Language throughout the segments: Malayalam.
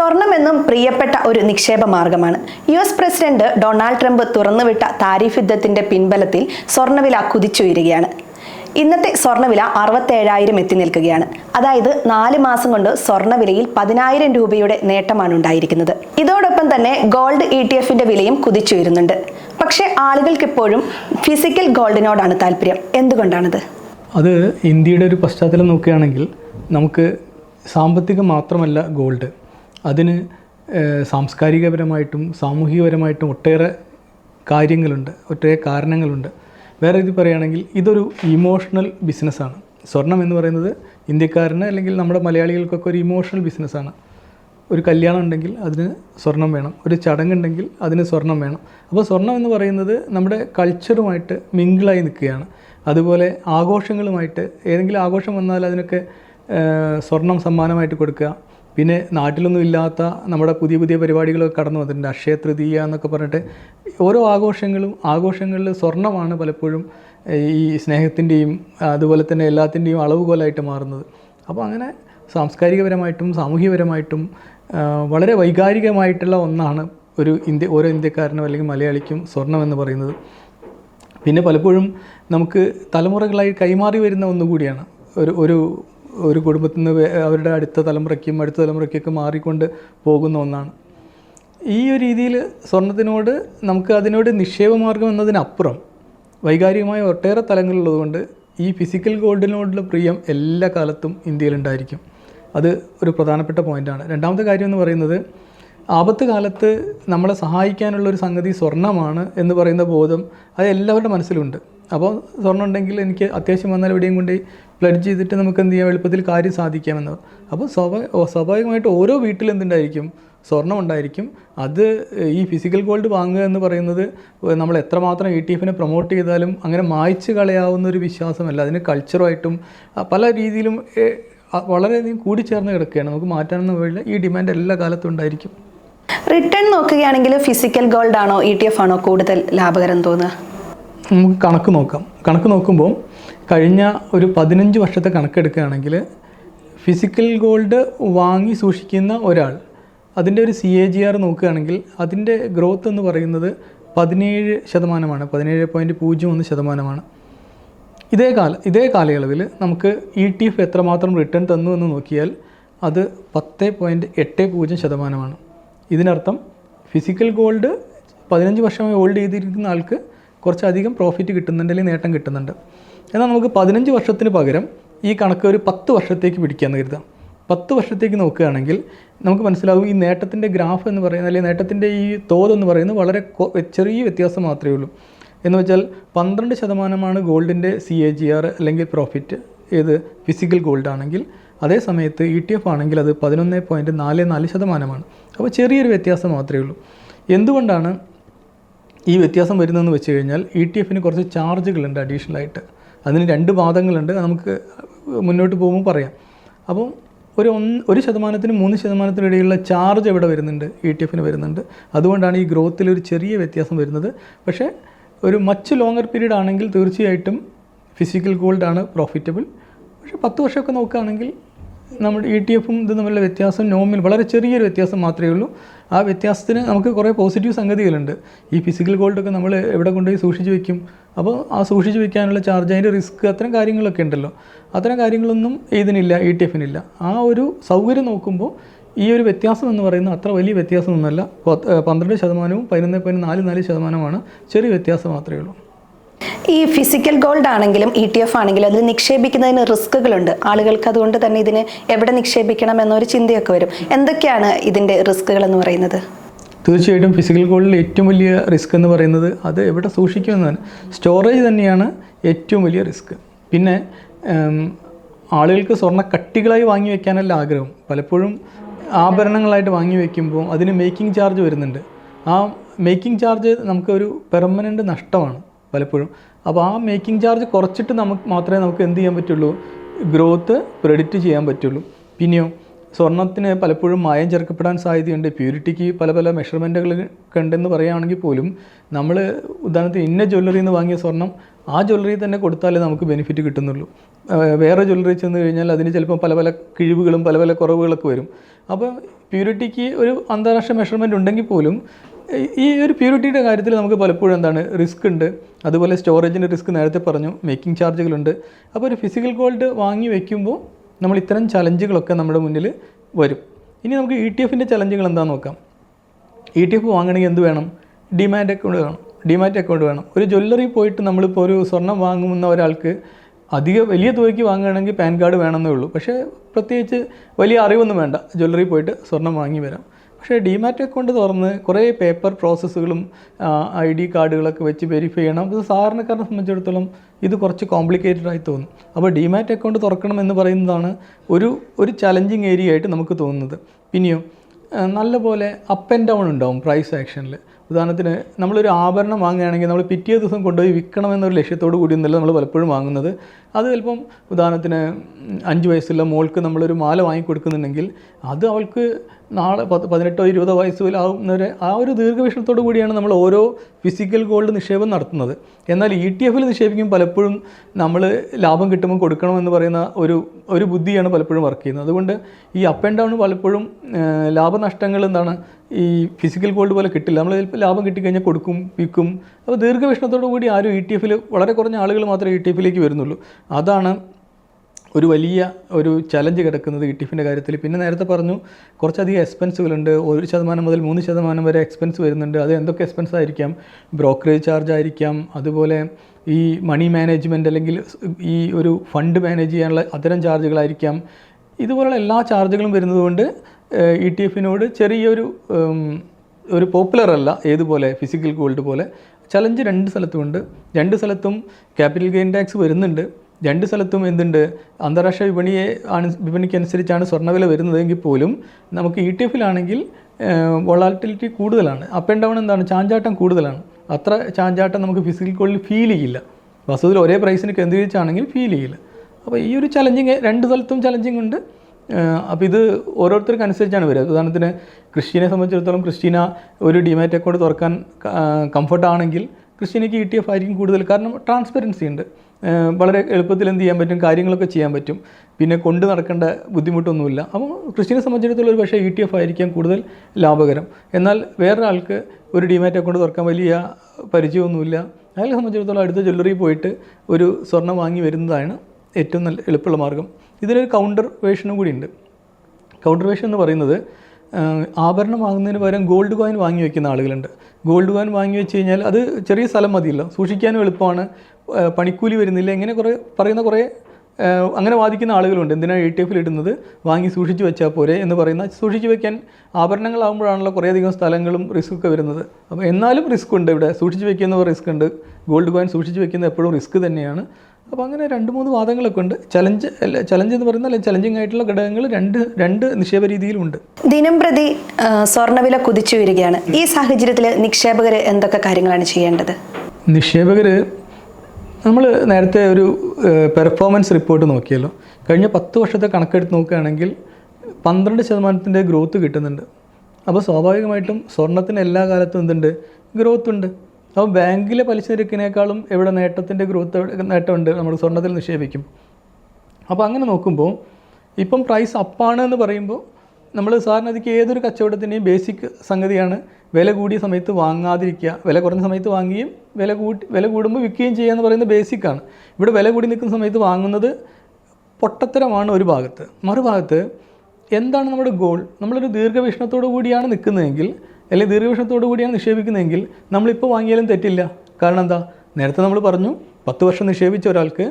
സ്വർണമെന്നും പ്രിയപ്പെട്ട ഒരു നിക്ഷേപ മാർഗമാണ്. U S president Donald Trump തുറന്നുവിട്ട tariff യുദ്ധത്തിന്റെ പിൻബലത്തിൽ സ്വർണവില കുതിച്ചുയരുകയാണ്. ഇന്നത്തെ സ്വർണവില അറുപത്തേഴായിരം എത്തി നിൽക്കുകയാണ്. അതായത് നാല് മാസം കൊണ്ട് സ്വർണവിലയിൽ പതിനായിരം രൂപയുടെ നേട്ടമാണ് ഉണ്ടായിരിക്കുന്നത്. ഇതോടൊപ്പം തന്നെ ഗോൾഡ് ഇ ടി എഫിന്റെ വിലയും കുതിച്ചുയരുന്നുണ്ട്. പക്ഷേ ആളുകൾക്ക് ഇപ്പോഴും ഫിസിക്കൽ ഗോൾഡിനോടാണ് താല്പര്യം. എന്തുകൊണ്ടാണത്? അത് ഇന്ത്യയുടെ ഒരു പശ്ചാത്തലം നോക്കുകയാണെങ്കിൽ നമുക്ക് സാമ്പത്തികം മാത്രമല്ല ഗോൾഡ്. അതിന് സാംസ്കാരികപരമായിട്ടും സാമൂഹികപരമായിട്ടും ഒട്ടേറെ കാര്യങ്ങളുണ്ട് ഒട്ടേറെ കാരണങ്ങളുണ്ട്. വേറെ ഇത് പറയുകയാണെങ്കിൽ ഇതൊരു ഇമോഷണൽ ബിസിനസ്സാണ് സ്വർണം എന്ന് പറയുന്നത് ഇന്ത്യക്കാരന് അല്ലെങ്കിൽ നമ്മുടെ മലയാളികൾക്കൊക്കെ ഒരു ഇമോഷണൽ ബിസിനസ്സാണ് ഒരു കല്യാണം ഉണ്ടെങ്കിൽ അതിന് സ്വർണം വേണം. ഒരു ചടങ്ങുണ്ടെങ്കിൽ അതിന് സ്വർണം വേണം. അപ്പോൾ സ്വർണം എന്ന് പറയുന്നത് നമ്മുടെ കൾച്ചറുമായിട്ട് മിങ്കിളായി നിൽക്കുകയാണ്. അതുപോലെ ആഘോഷങ്ങളുമായിട്ട് ഏതെങ്കിലും ആഘോഷം വന്നാൽ അതിനൊക്കെ സ്വർണം സമ്മാനമായിട്ട് കൊടുക്കുക. പിന്നെ നാട്ടിലൊന്നും ഇല്ലാത്ത നമ്മുടെ പുതിയ പുതിയ പരിപാടികളൊക്കെ കടന്നു വന്നിട്ടുണ്ട്. അക്ഷയ തൃതീയ എന്നൊക്കെ പറഞ്ഞിട്ട് ഓരോ ആഘോഷങ്ങളും ആഘോഷങ്ങളിൽ സ്വർണമാണ് പലപ്പോഴും ഈ സ്നേഹത്തിന്റെയും അതുപോലെ തന്നെ എല്ലാത്തിന്റെയും അളവ് അളവുകോലായിട്ട് മാറുന്നത്. അപ്പോൾ അങ്ങനെ സാംസ്കാരികപരമായിട്ടും സാമൂഹികപരമായിട്ടും വളരെ വൈകാരികമായിട്ടുള്ള ഒന്നാണ് ഒരു ഇന്ത്യ ഓരോ ഇന്ത്യക്കാരനും അല്ലെങ്കിൽ മലയാളിക്കും സ്വർണം എന്ന് പറയുന്നത്. പിന്നെ പലപ്പോഴും നമുക്ക് തലമുറകളായി കൈമാറി വരുന്ന ഒന്നുകൂടിയാണ്. ഒരു ഒരു ഒരു കുടുംബത്തിൽ നിന്ന് അവരുടെ അടുത്ത തലമുറയ്ക്കും അടുത്ത തലമുറയ്ക്കൊക്കെ മാറിക്കൊണ്ട് പോകുന്ന ഒന്നാണ്. ഈ ഒരു രീതിയിൽ സ്വർണത്തിനോട് നമുക്ക് അതിനോട് നിക്ഷേപമാർഗം എന്നതിനപ്പുറം വൈകാരികമായ ഒട്ടേറെ തലങ്ങളുള്ളതുകൊണ്ട് ഈ ഫിസിക്കൽ ഗോൾഡിനോടുള്ള പ്രിയം എല്ലാ കാലത്തും ഇന്ത്യയിലുണ്ടായിരിക്കും അത് ഒരു പ്രധാനപ്പെട്ട പോയിന്റാണ് രണ്ടാമത്തെ കാര്യം എന്ന് പറയുന്നത് ആപത്ത് കാലത്ത് നമ്മളെ സഹായിക്കാനുള്ള ഒരു സംഗതി സ്വർണമാണ് എന്ന് പറയുന്ന ബോധം അത് എല്ലാവരുടെ മനസ്സിലുണ്ട്. അപ്പോൾ സ്വർണം ഉണ്ടെങ്കിൽ എനിക്ക് അത്യാവശ്യം വന്നാൽ എവിടെയും കൊണ്ട് പ്ലഡ് ചെയ്തിട്ട് നമുക്ക് എന്ത് ചെയ്യാം? എളുപ്പത്തിൽ കാര്യം സാധിക്കാമെന്ന്. അപ്പോൾ സ്വാഭാവിക സ്വാഭാവികമായിട്ട് ഓരോ വീട്ടിലും എന്തുണ്ടായിരിക്കും? സ്വർണം ഉണ്ടായിരിക്കും. അത് ഈ ഫിസിക്കൽ ഗോൾഡ് വാങ്ങുക എന്ന് പറയുന്നത് നമ്മൾ എത്രമാത്രം ഇ ടി എഫിനെ പ്രൊമോട്ട് ചെയ്താലും അങ്ങനെ മായ്ച്ചു കളയാവുന്ന ഒരു വിശ്വാസമല്ല. അതിന് കൾച്ചറുമായിട്ടും പല രീതിയിലും വളരെയധികം കൂടിച്ചേർന്ന് കിടക്കുകയാണ്. നമുക്ക് മാറ്റാനൊന്നും വഴിയില്ല. ഈ ഡിമാൻഡ് എല്ലാ കാലത്തും ഉണ്ടായിരിക്കും. റിട്ടേൺ നോക്കുകയാണെങ്കിൽ ഫിസിക്കൽ ഗോൾഡ് ആണോ ഇ ടി എഫ് ആണോ കൂടുതൽ ലാഭകരം തോന്നുക? നമുക്ക് കണക്ക് നോക്കാം. കണക്ക് നോക്കുമ്പോൾ കഴിഞ്ഞ ഒരു പതിനഞ്ച് വർഷത്തെ കണക്കെടുക്കുകയാണെങ്കിൽ ഫിസിക്കൽ ഗോൾഡ് വാങ്ങി സൂക്ഷിക്കുന്ന ഒരാൾ അതിന്റെ ഒരു സി എ ജി ആർ നോക്കുകയാണെങ്കിൽ അതിന്റെ ഗ്രോത്ത് എന്ന് പറയുന്നത് പതിനേഴ് ശതമാനമാണ് പതിനേഴ് പോയിന്റ് പൂജ്യം ഒന്ന് ശതമാനമാണ്. ഇതേ കാല ഇതേ കാലയളവിൽ നമുക്ക് ഇ ടി എഫ് എത്രമാത്രം റിട്ടേൺ തന്നു എന്ന് നോക്കിയാൽ അത് പത്ത് പോയിന്റ് എട്ട് പൂജ്യം ശതമാനമാണ്. ഇതിനർത്ഥം ഫിസിക്കൽ ഗോൾഡ് പതിനഞ്ച് വർഷമായി ഹോൾഡ് ചെയ്തിരിക്കുന്ന ആൾക്ക് കുറച്ചധികം പ്രോഫിറ്റ് കിട്ടുന്നുണ്ട് അല്ലെങ്കിൽ നേട്ടം കിട്ടുന്നുണ്ട്. എന്നാൽ നമുക്ക് പതിനഞ്ച് വർഷത്തിന് പകരം ഈ കണക്ക് ഒരു പത്ത് വർഷത്തേക്ക് പിടിക്കാമെന്ന് കരുതാം. പത്ത് വർഷത്തേക്ക് നോക്കുകയാണെങ്കിൽ നമുക്ക് മനസ്സിലാവും ഈ നേട്ടത്തിന്റെ ഗ്രാഫ് എന്ന് പറയുന്നത് അല്ലെങ്കിൽ നേട്ടത്തിന്റെ ഈ തോതെന്ന് പറയുന്നത് വളരെ ചെറിയ വ്യത്യാസം മാത്രമേ ഉള്ളൂ. എന്ന് വെച്ചാൽ പന്ത്രണ്ട് ശതമാനമാണ് ഗോൾഡിന്റെ സി എ ജി ആർ അല്ലെങ്കിൽ പ്രോഫിറ്റ് ഏത് ഫിസിക്കൽ ഗോൾഡ് ആണെങ്കിൽ അതേ സമയത്ത് ഇ ടി എഫ് ആണെങ്കിൽ അത് പതിനൊന്ന് പോയിന്റ് നാല് നാല് ശതമാനമാണ്. അപ്പോൾ ചെറിയൊരു വ്യത്യാസം മാത്രമേ ഉള്ളൂ. എന്തുകൊണ്ടാണ് ഈ വ്യത്യാസം വരുന്നതെന്ന് വെച്ച് കഴിഞ്ഞാൽ ഇ ടി എഫിന് കുറച്ച് ചാർജുകളുണ്ട് അഡീഷണൽ ആയിട്ട് അതിന് രണ്ട് വാദങ്ങളുണ്ട് നമുക്ക് മുന്നോട്ട് പോകുമ്പോൾ പറയാം. അപ്പോൾ ഒരു ഒന്ന് ഒരു ശതമാനത്തിനും മൂന്ന് ശതമാനത്തിനും ഇടയിലുള്ള ചാർജ് എവിടെ വരുന്നുണ്ട്? ഇ ടി എഫിന് വരുന്നുണ്ട്. അതുകൊണ്ടാണ് ഈ ഗ്രോത്തിൽ ഒരു ചെറിയ വ്യത്യാസം വരുന്നത്. പക്ഷേ ഒരു മച്ച് ലോങ്ങർ പീരീഡ് ആണെങ്കിൽ തീർച്ചയായിട്ടും ഫിസിക്കൽ ഗോൾഡ് ആണ് പ്രോഫിറ്റബിൾ പക്ഷേ പത്ത് വർഷമൊക്കെ നോക്കുകയാണെങ്കിൽ നമ്മുടെ ഇ ടി എഫും ഇത് തമ്മിലുള്ള വ്യത്യാസം നോമിൽ വളരെ ചെറിയൊരു വ്യത്യാസം മാത്രമേ ഉള്ളൂ. ആ വ്യത്യാസത്തിന് നമുക്ക് കുറേ പോസിറ്റീവ് സംഗതികളുണ്ട്. ഈ ഫിസിക്കൽ ഗോൾഡൊക്കെ നമ്മൾ എവിടെ കൊണ്ടുപോയി സൂക്ഷിച്ച് വെക്കും? അപ്പോൾ ആ സൂക്ഷിച്ച് വെക്കാനുള്ള ചാർജ് അതിന്റെ റിസ്ക് അത്തരം കാര്യങ്ങളൊക്കെ ഉണ്ടല്ലോ. അത്തരം കാര്യങ്ങളൊന്നും ഇതിനില്ല ഇ ടി എഫിനില്ല ആ ഒരു സൗകര്യം നോക്കുമ്പോൾ ഈ ഒരു വ്യത്യാസം എന്ന് പറയുന്നത് അത്ര വലിയ വ്യത്യാസമൊന്നുമല്ല. പന്ത്രണ്ട് ശതമാനവും പതിനൊന്ന് പോയിന്റ് നാല് നാല് ശതമാനമാണ് ചെറിയ വ്യത്യാസം മാത്രമേ ഉള്ളൂ. ഈ ഫിസിക്കൽ ഗോൾഡ് ആണെങ്കിലും ഇ ടി എഫ് ആണെങ്കിലും അതിൽ നിക്ഷേപിക്കുന്നതിന് റിസ്കുകളുണ്ട്. ആളുകൾക്ക് അതുകൊണ്ട് തന്നെ ഇതിന് എവിടെ നിക്ഷേപിക്കണം എന്നൊരു ചിന്തയൊക്കെ വരും. എന്തൊക്കെയാണ് ഇതിന്റെ റിസ്കുകൾ എന്ന് പറയുന്നത്? തീർച്ചയായിട്ടും ഫിസിക്കൽ ഗോൾഡിൽ ഏറ്റവും വലിയ റിസ്ക് എന്ന് പറയുന്നത് അത് എവിടെ സൂക്ഷിക്കുമെന്നാണ് സ്റ്റോറേജ് തന്നെയാണ് ഏറ്റവും വലിയ റിസ്ക് പിന്നെ ആളുകൾക്ക് സ്വർണ കട്ടികളായി വാങ്ങി വയ്ക്കാനല്ല ആഗ്രഹം. പലപ്പോഴും ആഭരണങ്ങളായിട്ട് വാങ്ങി വയ്ക്കുമ്പോൾ അതിന് മേക്കിംഗ് ചാർജ് വരുന്നുണ്ട്. ആ മേക്കിംഗ് ചാർജ് നമുക്കൊരു പെർമനന്റ് നഷ്ടമാണ്. പലപ്പോഴും. അപ്പോൾ ആ മേക്കിംഗ് ചാർജ് കുറച്ചിട്ട് നമുക്ക് മാത്രമേ നമുക്ക് എന്ത് ചെയ്യാൻ പറ്റുള്ളൂ? ഗ്രോത്ത് പ്രെഡിക്റ്റ് ചെയ്യാൻ പറ്റുള്ളൂ. പിന്നെയോ സ്വർണത്തിന് പലപ്പോഴും മായം ചേർക്കപ്പെടാൻ സാധ്യതയുണ്ട്. പ്യൂരിറ്റിക്ക് പല പല മെഷർമെന്റുകൾ ഉണ്ടെന്ന് പറയുകയാണെങ്കിൽ പോലും നമ്മൾ ഉദാഹരണത്തിന് ഇന്ന ജ്വല്ലറിയിൽ നിന്ന് വാങ്ങിയ സ്വർണം ആ ജ്വല്ലറി തന്നെ കൊടുത്താലേ നമുക്ക് ബെനിഫിറ്റ് കിട്ടുന്നുള്ളൂ. വേറെ ജ്വല്ലറി ചെന്ന് കഴിഞ്ഞാൽ അതിന് ചിലപ്പോൾ പല പല കിഴിവുകളും പല പല കുറവുകളൊക്കെ വരും. അപ്പോൾ പ്യൂരിറ്റിക്ക് ഒരു അന്താരാഷ്ട്ര മെഷർമെന്റ് ഉണ്ടെങ്കിൽ പോലും ഈ- ഒരു പ്യൂരിറ്റിയുടെ കാര്യത്തിൽ നമുക്ക് പലപ്പോഴും എന്താണ് റിസ്ക് ഉണ്ട്. അതുപോലെ സ്റ്റോറേജിന്റെ റിസ്ക് നേരത്തെ പറഞ്ഞു മേക്കിംഗ് ചാർജുകളുണ്ട്. അപ്പോൾ ഒരു ഫിസിക്കൽ ഗോൾഡ് വാങ്ങി വയ്ക്കുമ്പോൾ നമ്മൾ ഇത്തരം ചലഞ്ചുകളൊക്കെ നമ്മുടെ മുന്നിൽ വരും. ഇനി നമുക്ക് ഇ ടി എഫിന്റെ ചലഞ്ചുകൾ എന്താണെന്ന് നോക്കാം. ഇ ടി എഫ് വാങ്ങണമെങ്കിൽ എന്ത് വേണം? ഡിമാറ്റ് അക്കൗണ്ട് വേണം. ഡിമാറ്റ് അക്കൗണ്ട് വേണം. ഒരു ജ്വല്ലറി പോയിട്ട് നമ്മളിപ്പോൾ ഒരു സ്വർണം വാങ്ങുന്ന ഒരാൾക്ക് അധിക വലിയ തുകയ്ക്ക് വാങ്ങുകയാണെങ്കിൽ പാൻ കാർഡ് വേണമെന്നേ ഉള്ളൂ. പക്ഷേ പ്രത്യേകിച്ച് വലിയ അറിവൊന്നും വേണ്ട. ജ്വല്ലറി പോയിട്ട് സ്വർണം വാങ്ങി വരാം. പക്ഷേ ഡിമാറ്റ് അക്കൗണ്ട് തുറന്ന് കുറേ പേപ്പർ പ്രോസസ്സുകളും ഐ ഡി കാർഡുകളൊക്കെ വെച്ച് വെരിഫൈ ചെയ്യണം. അത് സാധാരണക്കാരനെ സംബന്ധിച്ചിടത്തോളം ഇത് കുറച്ച് കോംപ്ലിക്കേറ്റഡ് ആയി തോന്നും. അപ്പോൾ ഡിമാറ്റ് അക്കൗണ്ട് തുറക്കണം എന്ന് പറയുന്നതാണ് ഒരു ഒരു ചലഞ്ചിങ് ഏരിയ ആയിട്ട് നമുക്ക് തോന്നുന്നത്. പിന്നെയും നല്ലപോലെ അപ്പ് ആൻഡ് ഡൗൺ ഉണ്ടാവും പ്രൈസ് ആക്ഷനിൽ ഉദാഹരണത്തിന് നമ്മളൊരു ആഭരണം വാങ്ങുകയാണെങ്കിൽ നമ്മൾ പിറ്റേ ദിവസം കൊണ്ടുപോയി വിൽക്കണം എന്നൊരു ലക്ഷ്യത്തോടു കൂടി ഒന്നല്ല നമ്മൾ പലപ്പോഴും വാങ്ങുന്നത്. അത് ചിലപ്പം ഉദാഹരണത്തിന് അഞ്ച് വയസ്സുള്ള മോൾക്ക് നമ്മളൊരു മാല വാങ്ങി കൊടുക്കുന്നുണ്ടെങ്കിൽ അത് അവൾക്ക് നാളെ പത്ത് പതിനെട്ടോ ഇരുപതോ വയസ്സിലാവുന്നവരെ ആ ഒരു ദീർഘവീക്ഷണത്തോടു കൂടിയാണ് നമ്മൾ ഓരോ ഫിസിക്കൽ ഗോൾഡ് നിക്ഷേപം നടത്തുന്നത്. എന്നാൽ ഇ ടി എഫിൽ നിക്ഷേപിക്കും പലപ്പോഴും നമ്മൾ ലാഭം കിട്ടുമ്പോൾ കൊടുക്കണമെന്ന് പറയുന്ന ഒരു ഒരു ബുദ്ധിയാണ് പലപ്പോഴും വർക്ക് ചെയ്യുന്നത്. അതുകൊണ്ട് ഈ അപ്പ് ആൻഡ് ഡൗൺ പലപ്പോഴും ലാഭനഷ്ടങ്ങൾ എന്താണ് ഈ ഫിസിക്കൽ ഗോൾഡ് പോലെ കിട്ടില്ല. നമ്മൾ ചിലപ്പോൾ ലാഭം കിട്ടിക്കഴിഞ്ഞാൽ കൊടുക്കും വിൽക്കും. അപ്പോൾ ദീർഘവീക്ഷണത്തോടു കൂടി ആരും ഇ ടി എഫിൽ വളരെ കുറഞ്ഞ ആളുകൾ മാത്രമേ ഇ ടി എഫിലേക്ക് വരുന്നുള്ളൂ. അതാണ് ഒരു വലിയ ഒരു ചലഞ്ച് കിടക്കുന്നത് ഈ ടിഫിന്റെ കാര്യത്തിൽ. പിന്നെ നേരത്തെ പറഞ്ഞു കുറച്ചധികം എക്സ്പെൻസുകളുണ്ട് ഒരു ശതമാനം മുതൽ മൂന്ന് ശതമാനം വരെ എക്സ്പെൻസ് വരുന്നുണ്ട്. അത് എന്തൊക്കെ എക്സ്പെൻസ് ആയിരിക്കാം? ബ്രോക്കറേജ് ചാർജ് ആയിരിക്കാം. അതുപോലെ ഈ മണി മാനേജ്മെന്റ് അല്ലെങ്കിൽ ഈ ഒരു ഫണ്ട് മാനേജ് ചെയ്യാനുള്ള അത്തരം ചാർജുകളായിരിക്കാം ഇതുപോലുള്ള എല്ലാ ചാർജുകളും വരുന്നതുകൊണ്ട് ഇ ടി എഫിനോട് ചെറിയൊരു ഒരു പോപ്പുലർ അല്ല ഏതുപോലെ ഫിസിക്കൽ ഗോൾഡ് പോലെ. ചലഞ്ച് രണ്ട് സ്ഥലത്തുമുണ്ട് രണ്ട് സ്ഥലത്തും ക്യാപിറ്റൽ ഗെയിൻ ടാക്സ് വരുന്നുണ്ട്. രണ്ട് സ്ഥലത്തും എന്തുണ്ട്? അന്താരാഷ്ട്ര വിപണിയെ ആണ് വിപണിക്കനുസരിച്ചാണ് സ്വർണവില വരുന്നതെങ്കിൽ പോലും നമുക്ക് ഇ ടി എഫിലാണെങ്കിൽ വൊളാറ്റിലിറ്റി കൂടുതലാണ്. അപ്പ് ആൻഡ് ഡൗൺ എന്താണ്? ചാഞ്ചാട്ടം കൂടുതലാണ്. അത്ര ചാഞ്ചാട്ടം നമുക്ക് ഫിസിക്കൽ കോളിൽ ഫീൽ ചെയ്യില്ല. വസ്തുവിൽ ഒരേ പ്രൈസിന് കേന്ദ്രീകരിച്ചാണെങ്കിൽ ഫീൽ ചെയ്യില്ല. അപ്പോൾ ഈ ഒരു ചലഞ്ചിങ് രണ്ട് സ്ഥലത്തും ചലഞ്ചിങ് ഉണ്ട്. അപ്പോൾ ഇത് ഓരോരുത്തർക്ക് അനുസരിച്ചാണ് വരിക. ഉദാഹരണത്തിന് ക്രിസ്റ്റീനെ സംബന്ധിച്ചിടത്തോളം ക്രിസ്റ്റീന ഒരു ഡിമാറ്റ് അക്കൗണ്ട് തുറക്കാൻ കംഫർട്ടാണെങ്കിൽ ക്രിസ്റ്റീനയ്ക്ക് ഇ ടി എഫ് ആയിരിക്കും കൂടുതൽ. കാരണം ട്രാൻസ്പെറൻസി ഉണ്ട്. വളരെ എളുപ്പത്തിൽ എന്ത് ചെയ്യാൻ പറ്റും? കാര്യങ്ങളൊക്കെ ചെയ്യാൻ പറ്റും. പിന്നെ കൊണ്ട് നടക്കേണ്ട ബുദ്ധിമുട്ടൊന്നുമില്ല. അപ്പോൾ ക്രിസ്ത്യനെ സംബന്ധിച്ചിടത്തോളം ഒരു പക്ഷേ ഇ ടി എഫ് ആയിരിക്കാം കൂടുതൽ ലാഭകരം. എന്നാൽ വേറൊരാൾക്ക് ഒരു ഡിമാറ്റ് അക്കൗണ്ട് തുറക്കാൻ വലിയ പരിചയമൊന്നുമില്ല. അയാളെ സംബന്ധിച്ചിടത്തോളം അടുത്ത ജ്വല്ലറി പോയിട്ട് ഒരു സ്വർണം വാങ്ങി വരുന്നതാണ് ഏറ്റവും നല്ല എളുപ്പമുള്ള മാർഗം. ഇതിനൊരു കൗണ്ടർ വേഷനും കൂടി ഉണ്ട്. കൗണ്ടർ വേഷൻ എന്ന് പറയുന്നത് ആഭരണം വാങ്ങുന്നതിന് പകരം ഗോൾഡ് കോയിൻ വാങ്ങി വയ്ക്കുന്ന ആളുകളുണ്ട്. ഗോൾഡ് കോയിൻ വാങ്ങി വെച്ച് കഴിഞ്ഞാൽ അത് ചെറിയ സ്ഥലം മതിയല്ലോ. സൂക്ഷിക്കാനും എളുപ്പമാണ്. പണിക്കൂലി വരുന്നില്ല. ഇങ്ങനെ കുറേ പറയുന്ന കുറേ അങ്ങനെ വാദിക്കുന്ന ആളുകളുണ്ട്. എന്തിനാണ് എ ടി എഫിൽ ഇടുന്നത്? വാങ്ങി സൂക്ഷിച്ചു വെച്ചാൽ പോരെ എന്ന് പറയുന്ന സൂക്ഷിച്ചു വെക്കാൻ ആഭരണങ്ങളാകുമ്പോഴാണല്ലോ കുറേയധികം സ്ഥലങ്ങളും റിസ്ക് ഒക്കെ വരുന്നത്. അപ്പോൾ എന്നാലും റിസ്ക് ഉണ്ട് ഇവിടെ. സൂക്ഷിച്ചു വെക്കുന്ന റിസ്ക് ഉണ്ട്. ഗോൾഡ് കോയിൻ സൂക്ഷിച്ചു വെക്കുന്നത് എപ്പോഴും റിസ്ക് തന്നെയാണ്. അപ്പോൾ അങ്ങനെ രണ്ട് മൂന്ന് വാദങ്ങളൊക്കെ ഉണ്ട്. ചലഞ്ച് അല്ല ചലഞ്ച് എന്ന് പറയുന്ന അല്ലെങ്കിൽ ചലഞ്ചിങ് ആയിട്ടുള്ള ഘടകങ്ങൾ രണ്ട് രണ്ട് നിക്ഷേപ രീതിയിലുണ്ട്. ദിനം പ്രതി സ്വർണവില കുതിച്ചു വരികയാണ്. ഈ സാഹചര്യത്തിൽ നിക്ഷേപകർ എന്തൊക്കെ കാര്യങ്ങളാണ് ചെയ്യേണ്ടത്? നിക്ഷേപകർ നമ്മൾ നേരത്തെ ഒരു പെർഫോമൻസ് റിപ്പോർട്ട് നോക്കിയല്ലോ. കഴിഞ്ഞ പത്ത് വർഷത്തെ കണക്കെടുത്ത് നോക്കുകയാണെങ്കിൽ പന്ത്രണ്ട് ശതമാനത്തിന്റെ ഗ്രോത്ത് കിട്ടുന്നുണ്ട്. അപ്പോൾ സ്വാഭാവികമായിട്ടും സ്വർണത്തിന് എല്ലാ കാലത്തും എന്തുണ്ട്? ഗ്രോത്ത് ഉണ്ട്. അപ്പോൾ ബാങ്കിലെ പലിശ നിരക്കിനേക്കാളും എവിടെ നേട്ടത്തിന്റെ ഗ്രോത്ത് നേട്ടമുണ്ട്? നമ്മൾ സ്വർണത്തിൽ നിക്ഷേപിക്കും. അപ്പോൾ അങ്ങനെ നോക്കുമ്പോൾ ഇപ്പം പ്രൈസ് അപ്പാണ് എന്ന് പറയുമ്പോൾ നമ്മൾ സാറിന് അതിക്ക് ഏതൊരു കച്ചവടത്തിന്റെയും ബേസിക് സംഗതിയാണ് വില കൂടിയ സമയത്ത് വാങ്ങാതിരിക്കുക വില കുറഞ്ഞ സമയത്ത് വാങ്ങുകയും വില കൂട്ടി വില കൂടുമ്പോൾ വിൽക്കുകയും ചെയ്യുക എന്ന് പറയുന്നത് ബേസിക്കാണ് ഇവിടെ വില കൂടി നിൽക്കുന്ന സമയത്ത് വാങ്ങുന്നത് പൊട്ടത്തരമാണ് ഒരു ഭാഗത്ത്. മറുഭാഗത്ത് എന്താണ് നമ്മുടെ ഗോൾ നമ്മളൊരു ദീർഘവീക്ഷണത്തോടു കൂടിയാണ് നിൽക്കുന്നതെങ്കിൽ അല്ലെങ്കിൽ ദീർഘവീക്ഷണത്തോടു കൂടിയാണ് നിക്ഷേപിക്കുന്നതെങ്കിൽ നമ്മളിപ്പോൾ വാങ്ങിയാലും തെറ്റില്ല. കാരണം എന്താ? നേരത്തെ നമ്മൾ പറഞ്ഞു പത്ത് വർഷം നിക്ഷേപിച്ച ഒരാൾക്ക്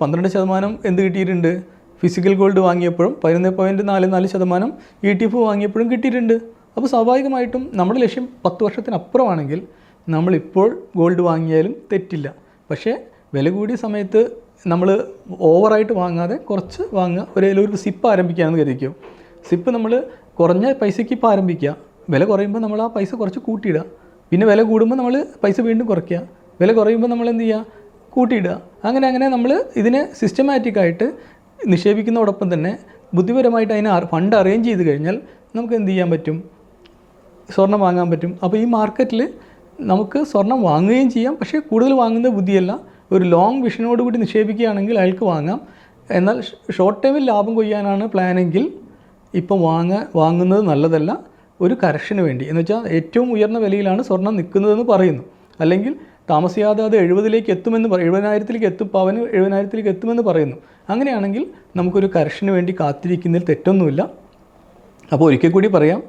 പന്ത്രണ്ട് ശതമാനം എന്ത് കിട്ടിയിട്ടുണ്ട്? ഫിസിക്കൽ ഗോൾഡ് വാങ്ങിയപ്പോഴും പതിനൊന്ന് പോയിന്റ് നാല് നാല് ശതമാനം ഇ ടി എഫ് വാങ്ങിയപ്പോഴും കിട്ടിയിട്ടുണ്ട്. അപ്പോൾ സ്വാഭാവികമായിട്ടും നമ്മുടെ ലക്ഷ്യം പത്ത് വർഷത്തിനപ്പുറമാണെങ്കിൽ നമ്മളിപ്പോൾ ഗോൾഡ് വാങ്ങിയാലും തെറ്റില്ല. പക്ഷേ വില കൂടിയ സമയത്ത് നമ്മൾ ഓവറായിട്ട് വാങ്ങാതെ കുറച്ച് വാങ്ങുക ഒരു ഒരു സിപ്പ് ആരംഭിക്കുകയാണെന്ന് കരുതിക്കോ? സിപ്പ് നമ്മൾ കുറഞ്ഞ പൈസയ്ക്ക് ഇപ്പോൾ ആരംഭിക്കുക. വില കുറയുമ്പോൾ നമ്മൾ ആ പൈസ കുറച്ച് കൂട്ടിയിടുക. പിന്നെ വില കൂടുമ്പോൾ നമ്മൾ പൈസ വീണ്ടും കുറയ്ക്കുക. വില കുറയുമ്പോൾ നമ്മൾ എന്ത് ചെയ്യുക? കൂട്ടിയിടുക. അങ്ങനെ അങ്ങനെ നമ്മൾ ഇതിനെ സിസ്റ്റമാറ്റിക് ആയിട്ട് നിക്ഷേപിക്കുന്നതോടൊപ്പം തന്നെ ബുദ്ധിപരമായിട്ട് അതിനെ ഫണ്ട് അറേഞ്ച് ചെയ്ത് കഴിഞ്ഞാൽ നമുക്ക് എന്ത് ചെയ്യാൻ പറ്റും? സ്വർണം വാങ്ങാൻ പറ്റും. അപ്പോൾ ഈ മാർക്കറ്റിൽ നമുക്ക് സ്വർണം വാങ്ങുകയും ചെയ്യാം. പക്ഷേ കൂടുതൽ വാങ്ങുന്ന ബുദ്ധിയല്ല. ഒരു ലോങ് വിഷനോടുകൂടി നിക്ഷേപിക്കുകയാണെങ്കിൽ അയാൾക്ക് വാങ്ങാം. എന്നാൽ ഷോർട്ട് ടൈമിൽ ലാഭം കൊയ്യാനാണ് പ്ലാനെങ്കിൽ ഇപ്പം വാങ്ങ വാങ്ങുന്നത് നല്ലതല്ല. ഒരു കറക്ഷന് വേണ്ടി. എന്ന് വെച്ചാൽ ഏറ്റവും ഉയർന്ന വിലയിലാണ് സ്വർണം നിൽക്കുന്നതെന്ന് പറയുന്നു. അല്ലെങ്കിൽ താമസിയാതെ അത് എഴുപതിലേക്ക് എത്തുമെന്ന് പറയും എഴുപതിനായിരത്തിലേക്ക് എത്തും പവന് എഴുപതിനായിരത്തിലേക്ക് എത്തുമെന്ന് പറയുന്നു. അങ്ങനെയാണെങ്കിൽ നമുക്കൊരു കറക്ഷന് വേണ്ടി കാത്തിരിക്കുന്നതിൽ തെറ്റൊന്നുമില്ല. അപ്പോൾ ഒരിക്കൽ കൂടി പറയാം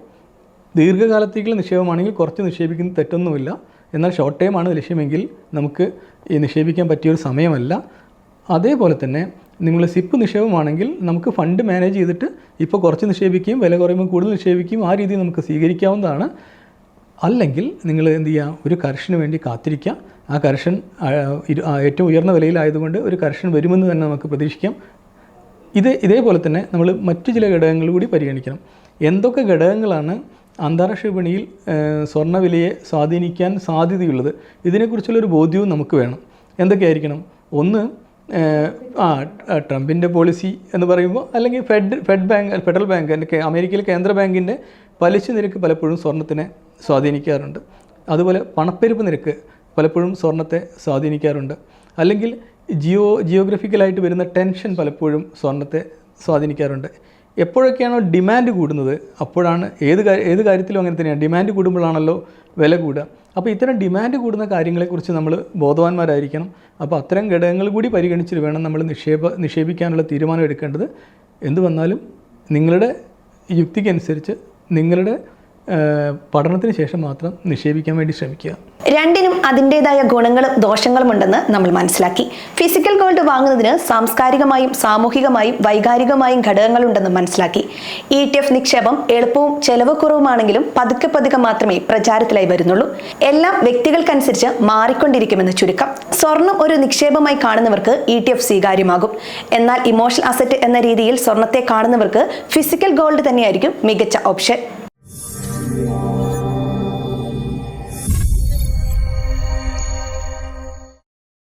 ദീർഘകാലത്തേക്കുള്ള നിക്ഷേപമാണെങ്കിൽ കുറച്ച് നിക്ഷേപിക്കുന്നത് തെറ്റൊന്നുമില്ല. എന്നാൽ ഷോർട്ട് ടൈം ആണ് ലക്ഷ്യമെങ്കിൽ നമുക്ക് ഈ നിക്ഷേപിക്കാൻ പറ്റിയൊരു സമയമല്ല. അതേപോലെ തന്നെ നിങ്ങൾ സിപ്പ് നിക്ഷേപമാണെങ്കിൽ നമുക്ക് ഫണ്ട് മാനേജ് ചെയ്തിട്ട് ഇപ്പോൾ കുറച്ച് നിക്ഷേപിക്കുകയും വില കുറയുമ്പോൾ കൂടുതൽ നിക്ഷേപിക്കുകയും ആ രീതിയിൽ നമുക്ക് സ്വീകരിക്കാവുന്നതാണ്. അല്ലെങ്കിൽ നിങ്ങൾ എന്ത് ചെയ്യുക ഒരു കർഷന് വേണ്ടി കാത്തിരിക്കുക. ആ കർഷൻ ഏറ്റവും ഉയർന്ന വിലയിലായതുകൊണ്ട് ഒരു കർഷൻ വരുമെന്ന് തന്നെ നമുക്ക് പ്രതീക്ഷിക്കാം. ഇത് ഇതേപോലെ തന്നെ നമ്മൾ മറ്റു ചില ഘടകങ്ങൾ കൂടി പരിഗണിക്കണം. എന്തൊക്കെ ഘടകങ്ങളാണ് അന്താരാഷ്ട്ര വിപണിയിൽ സ്വർണവിലയെ സ്വാധീനിക്കാൻ സാധ്യതയുള്ളത്? ഇതിനെക്കുറിച്ചുള്ളൊരു ബോധ്യവും നമുക്ക് വേണം. എന്തൊക്കെയായിരിക്കണം? ഒന്ന് ആ ട്രംപിന്റെ പോളിസി എന്ന് പറയുമ്പോൾ അല്ലെങ്കിൽ fed fed bank federal bank അല്ലെങ്കിൽ അമേരിക്കയിലെ കേന്ദ്ര ബാങ്കിന്റെ പലിശ നിരക്ക് പലപ്പോഴും സ്വർണത്തിനെ സ്വാധീനിക്കാറുണ്ട്. അതുപോലെ പണപ്പെരുപ്പ് നിരക്ക് പലപ്പോഴും സ്വർണത്തെ സ്വാധീനിക്കാറുണ്ട്. അല്ലെങ്കിൽ ജിയോ ജിയോഗ്രഫിക്കലായിട്ട് വരുന്ന ടെൻഷൻ പലപ്പോഴും സ്വർണത്തെ സ്വാധീനിക്കാറുണ്ട്. എപ്പോഴൊക്കെയാണോ ഡിമാൻഡ് കൂടുന്നത് അപ്പോഴാണ് ഏത് ഏത് കാര്യത്തിലും അങ്ങനെ തന്നെയാണ്. ഡിമാൻഡ് കൂടുമ്പോഴാണല്ലോ വില കൂടുക. അപ്പോൾ ഇത്തരം ഡിമാൻഡ് കൂടുന്ന കാര്യങ്ങളെക്കുറിച്ച് നമ്മൾ ബോധവാന്മാരായിരിക്കണം. അപ്പോൾ അത്തരം ഘടകങ്ങൾ കൂടി പരിഗണിച്ചിട്ട് വേണം നമ്മൾ നിക്ഷേപ നിക്ഷേപിക്കാനുള്ള തീരുമാനം എടുക്കേണ്ടത്. എന്തു വന്നാലും നിങ്ങളുടെ യുക്തിക്കനുസരിച്ച് നിങ്ങളുടെ പഠനത്തിന് ശേഷം മാത്രം നിക്ഷേപിക്കാൻ വേണ്ടി ശ്രമിക്കുക. രണ്ടിനും അതിന്റെതായ ഗുണങ്ങളും ദോഷങ്ങളും ഉണ്ടെന്ന് നമ്മൾ മനസ്സിലാക്കി. ഫിസിക്കൽ ഗോൾഡ് വാങ്ങുന്നതിന് സാംസ്കാരികമായും സാമൂഹികമായും വൈകാരികമായും ഘടകങ്ങളുണ്ടെന്ന് മനസ്സിലാക്കി. ഇ ടി എഫ് നിക്ഷേപം എളുപ്പവും ചെലവ് കുറവുമാണെങ്കിലും പതുക്കെ പതുക്കെ മാത്രമേ പ്രചാരത്തിലായി വരുന്നുള്ളൂ. എല്ലാം വ്യക്തികൾക്കനുസരിച്ച് മാറിക്കൊണ്ടിരിക്കുമെന്ന് ചുരുക്കം. സ്വർണം ഒരു നിക്ഷേപമായി കാണുന്നവർക്ക് ഇ ടി എഫ് സ്വീകാര്യമാകും. എന്നാൽ ഇമോഷണൽ അസറ്റ് എന്ന രീതിയിൽ സ്വർണത്തെ കാണുന്നവർക്ക് ഫിസിക്കൽ ഗോൾഡ് തന്നെയായിരിക്കും മികച്ച ഓപ്ഷൻ Yeah.